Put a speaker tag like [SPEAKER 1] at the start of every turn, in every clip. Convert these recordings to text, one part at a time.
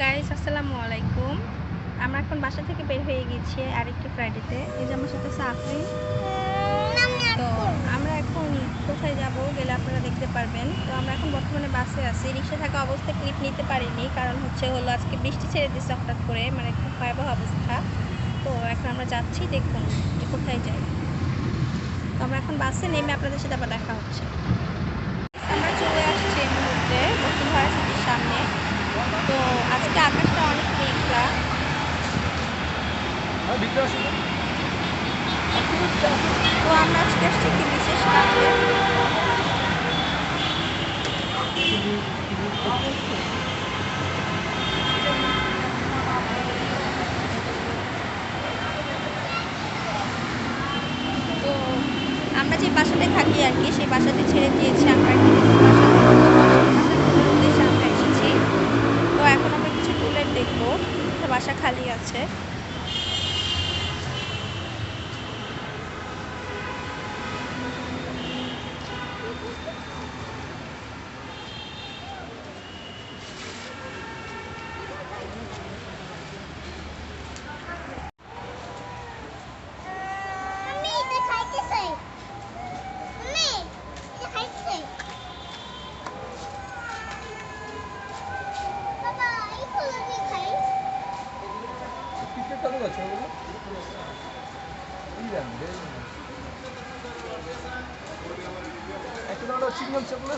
[SPEAKER 1] Guys আসসালামু আলাইকুম আমরা এখন বাসা থেকে বের হয়ে গেছি আরেকটি ফ্রাইডেতে এই যে আমার সাথে সাফরি তো আমরা এখন কোথায় যাব গেলে আপনারা দেখতে পারবেন। তো আমরা এখন বর্তমানে বাসে আছি। রিক্সা থাকা অবস্থায় ক্লিপ নিতে পারিনি, কারণ হচ্ছে হলো আজকে বৃষ্টি ছেড়ে দিচ্ছে হঠাৎ করে মানে খুব ভয়াবহ অবস্থা। তো এখন আমরা যাচ্ছি দেখুন কোথায় যাই। তো আমরা এখন বাসে নেমে আপনাদের সাথে আবার দেখা হচ্ছে আমরা চলে আসছি এই মুহূর্তে বসুন্ধরা সিটির সামনে তো আজকে আকাশটা অনেক মেঘলা। তো আমরা আজকে আসছি একটি বিশেষ কাজে। তো আমরা যে বাসাতে থাকি আর কি সেই বাসাতে ছেড়ে দিয়েছি আমরা একটি নতুন বাসাতে। তো বাসার উদ্দেশ্যে আমরা এসেছি তো এখন আমরা কিছু টুলেট দেখব একটা বাসা খালি আছে
[SPEAKER 2] Mami, এটা খাইতেছে মম্মি এটা খাইতেছে বাবা এই কলা দিয়ে খাই
[SPEAKER 3] সিগন্যাল চেপলে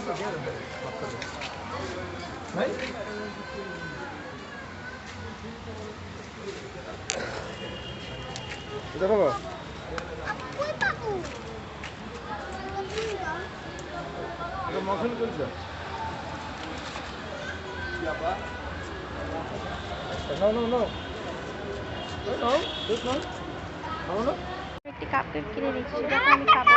[SPEAKER 3] ভাই? এটা বাবা। মাখন করছে। No, no, no. No, no, just no. No, no.
[SPEAKER 1] একটি কাপ কেক কিনে নিচ্ছি সেটা আমি খাব।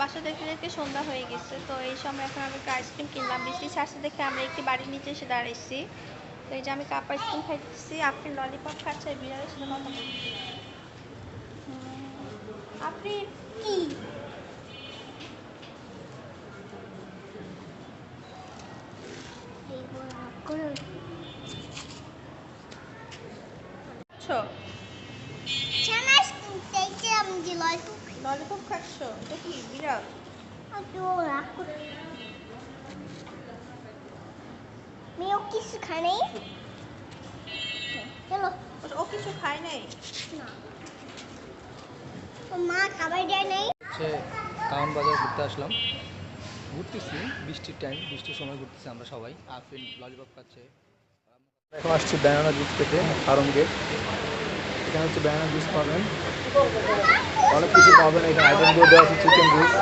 [SPEAKER 1] বাসা দেখতে দেখতে সন্ধ্যা হয়ে গেছে, তো এই সময় এখন আমি আইসক্রিম কিনলাম। বৃষ্টি ছাড়ছে দেখে আমরা একটি বাড়ির নিচে এসে দাঁড়াইছি। তো এই যে আমি কাপ আইসক্রিম খাইতেছি আপনি ললিপপ খাচ্ছে বিড়ালের সাথে কথা আপনি
[SPEAKER 2] কি?
[SPEAKER 1] ললিপপ খাচ্ছ? এটা কি বিড়াল?
[SPEAKER 2] রাখো মেয়েও কিছু খানে চলো
[SPEAKER 1] ও কিছু খায় নাই
[SPEAKER 2] না ও মা খাবার দেয় নাই
[SPEAKER 3] হচ্ছে কাউন বাজার ঘুরতে আসলাম ঘুরতেছি বৃষ্টির টাইম বৃষ্টির সময় ঘুরতেছি আমরা সবাই আফিন ললিপপ খাচ্ছে এখন আসছি ব্যানানা জুস কারণ গেট এখানে হচ্ছে ব্যানানা জুস পাবেন অনেক কিছু পাবেন এখানে আইটেমগুলো দেওয়া আছে চিকেন জুস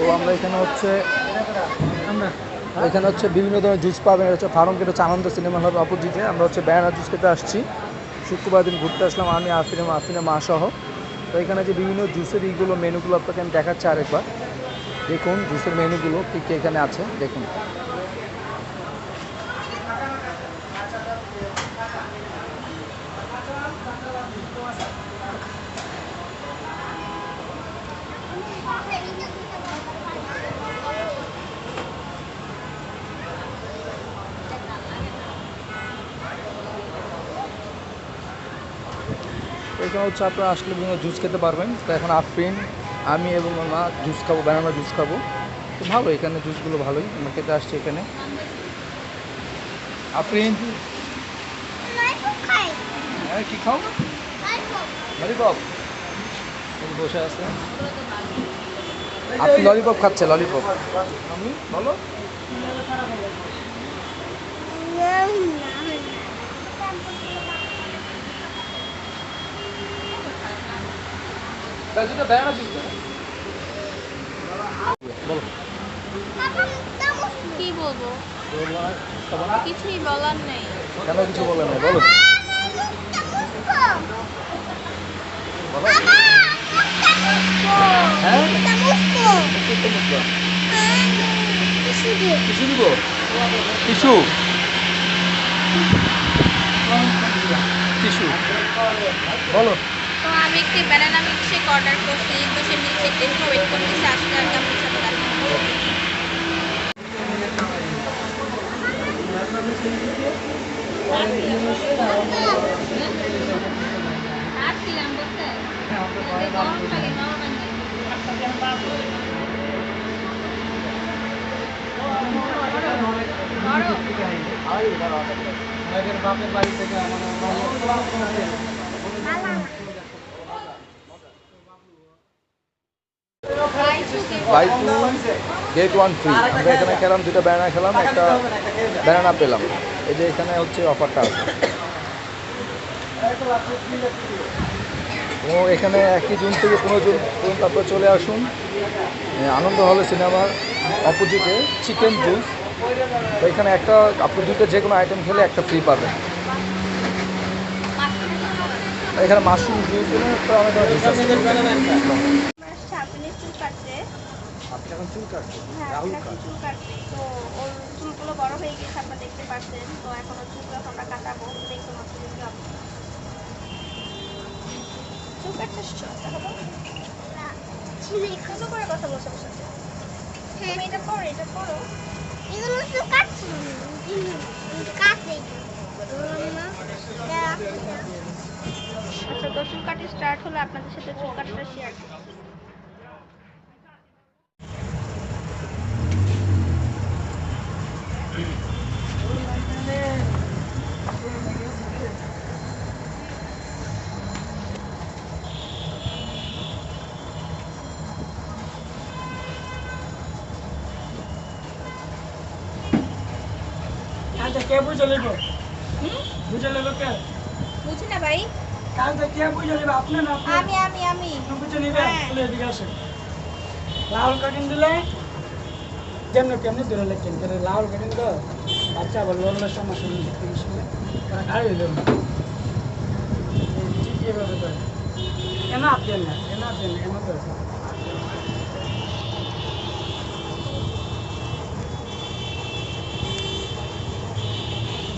[SPEAKER 3] তো আমরা এখানে হচ্ছে এখানে হচ্ছে বিভিন্ন ধরনের জুস পাবেন। এটা হচ্ছে ফার্ম গেট হচ্ছে আনন্দ সিনেমা হল অপোজিটে। আমরা হচ্ছে ব্যানার জুস খেতে আসছি। শুক্রবার দিন ঘুরতে আসলাম আমি আফিনে আফিনে মা সহ। তো এখানে যে বিভিন্ন জুসের এইগুলো মেনুগুলো আপনাকে আমি দেখাচ্ছি আরেকবার। দেখুন জুসের মেনুগুলো কী কী এখানে আছে। দেখুন। এখানে হচ্ছে আপনারা আসলে বিভিন্ন জুস খেতে পারবেন। তো এখন আফরিন, আমি এবং মা জুস খাব ব্যানানা জুস খাব। তো ভালো, এখানে জুসগুলো ভালোই, আমরা খেতে আসছি এখানে। আফরিন? হ্যাঁ কী খাও? ললিপপ। বসে আছে। আপনি ললিপপ খাচ্ছে, ললিপপ। বলো তাই জন্য ব্যানানা জুস বলো
[SPEAKER 2] বাবা মুখটা মুছবো
[SPEAKER 1] কি বলব? কিছুই বলার নেই।
[SPEAKER 3] কেন কিছু বলে না বলো। হ্যাঁ?
[SPEAKER 2] কিছু
[SPEAKER 3] দিব। টিস্যু। টিস্যু। বলো।
[SPEAKER 1] আমি একটি ব্যানানা মিল্কশেক অর্ডার করছি, তো সেই মিল্কশেকটা একটু ওয়েট করতেছি, আসলে আর কেমন সাথে দেখা হবে। আর ছিলাম বলতে গরম লাগে নরম
[SPEAKER 3] buy two get one free আমরা এখানে খেলাম দুটো ব্যানানা খেলাম একটা ব্যানানা পেলাম। এই যে এখানে হচ্ছে অফারটা আছে। ও এখানে একই জুন থেকে পনেরো জুন পর্যন্ত আপনারা চলে আসুন। আনন্দ হলে সিনেমার অপোজিটে চিকেন জুস তো এখানে একটা আপনি দুটো যে কোনো আইটেম খেলে একটা ফ্রি পাবেন। এখানে মাশরুম জুস অনেক।
[SPEAKER 1] আপনি
[SPEAKER 3] এখন চুল কাটছেন
[SPEAKER 1] হ্যাঁ
[SPEAKER 3] রাহুল কাট
[SPEAKER 1] চুল কাটতে তো ওর চুলগুলো বড় হয়ে গেছে আপনারা দেখতে পাচ্ছেন। তো এখন ওর চুলগুলো আমরা কাটাবো। দেখতে মাত্র দেখতে হবে চুল কাটতে এসছো? দেখাবো? করে কথা বলছো আমার সাথে। তুমি এটা করো এটা করো
[SPEAKER 2] এগুলো তো কাটছি। কাটে। মামা
[SPEAKER 1] আচ্ছা তো চুল কাটি স্টার্ট হলে আপনাদের সাথে চুল কাটাটা শেয়ার করব।
[SPEAKER 4] কালকে কে বুঝে
[SPEAKER 1] হুম?
[SPEAKER 4] বুঝে লিব কে?
[SPEAKER 1] বুঝি না ভাই।
[SPEAKER 4] কালকে কে বুঝে লিব আপনি না
[SPEAKER 1] আমি আমি আমি।
[SPEAKER 4] আপনি বুঝে নিবেন?
[SPEAKER 1] হ্যাঁ।
[SPEAKER 4] চলে এদিকে আসেন। লাল কাটিং দিলে? যেমন কেমনি ধরে লেখেন কিন্তু লাল কাটিং তো বাচ্চা বলব অন্য সমস্যা নেই তারা দিল এভাবে করে? কেন আপনি না কেন আপনি না কেন করে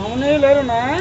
[SPEAKER 4] हमने ले लेना है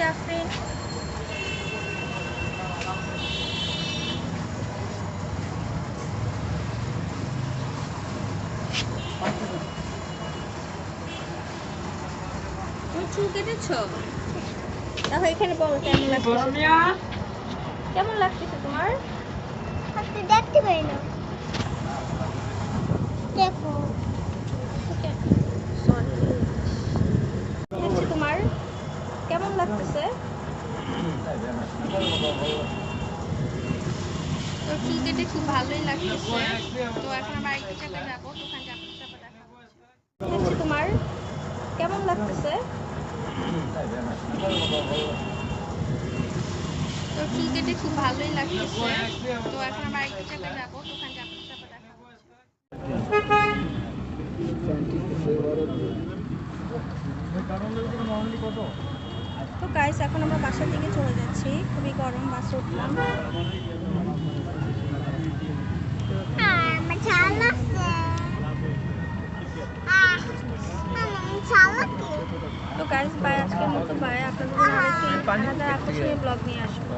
[SPEAKER 3] ধরছি
[SPEAKER 1] দেখি চুল কেটেছো? দেখো এখানে বলো কেমন লাগছে? কেমন লাগতেছে তোমার?
[SPEAKER 2] আপনি দেখতে পাই না। দেখো।
[SPEAKER 1] সরি দেখছি তোমার কেমন লাগতেছে? তোর চুল কেটে খুব ভালোই লাগতেছে। তো এখন আমরা আরেকটা চাপে যাব দোকান যাব চাপে দেখা হচ্ছে। তোমার কেমন লাগতেছে? তোর চুল কেটে খুব ভালোই লাগতেছে। তো এখন আমরা আরেকটা চাপে যাব দোকান যাব চাপে দেখা হচ্ছে। তো গাইস এখন আমরা বাসার দিকে চলে যাচ্ছি। খুবই গরম, বাসে উঠলাম। তো গাইস বাই আজকের মতো বাই আপনাদের আকর্ষণীয় ব্লগ নিয়ে আসব।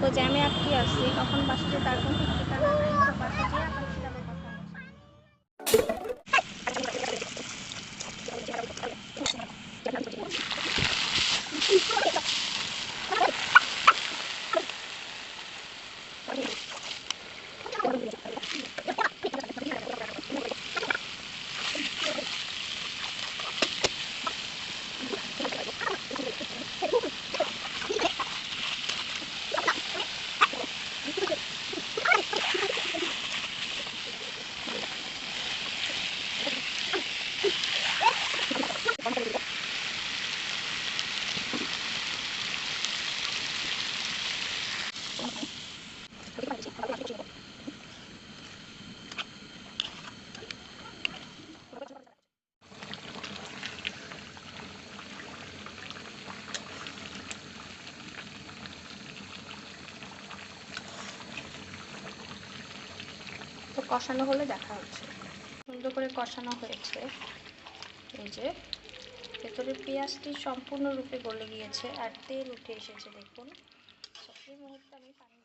[SPEAKER 1] তো জ্যামে আটকে আসছি কখন বাসা যেতে তার কোনো ঠিক কষানো হলে দেখা হচ্ছে। সুন্দর করে কষানো হয়েছে। এই যে, ভেতরে পেঁয়াজটি সম্পূর্ণরূপে গলে গিয়েছে আর তেল উঠে এসেছে, দেখুন। সেই মুহূর্তে আমি পানি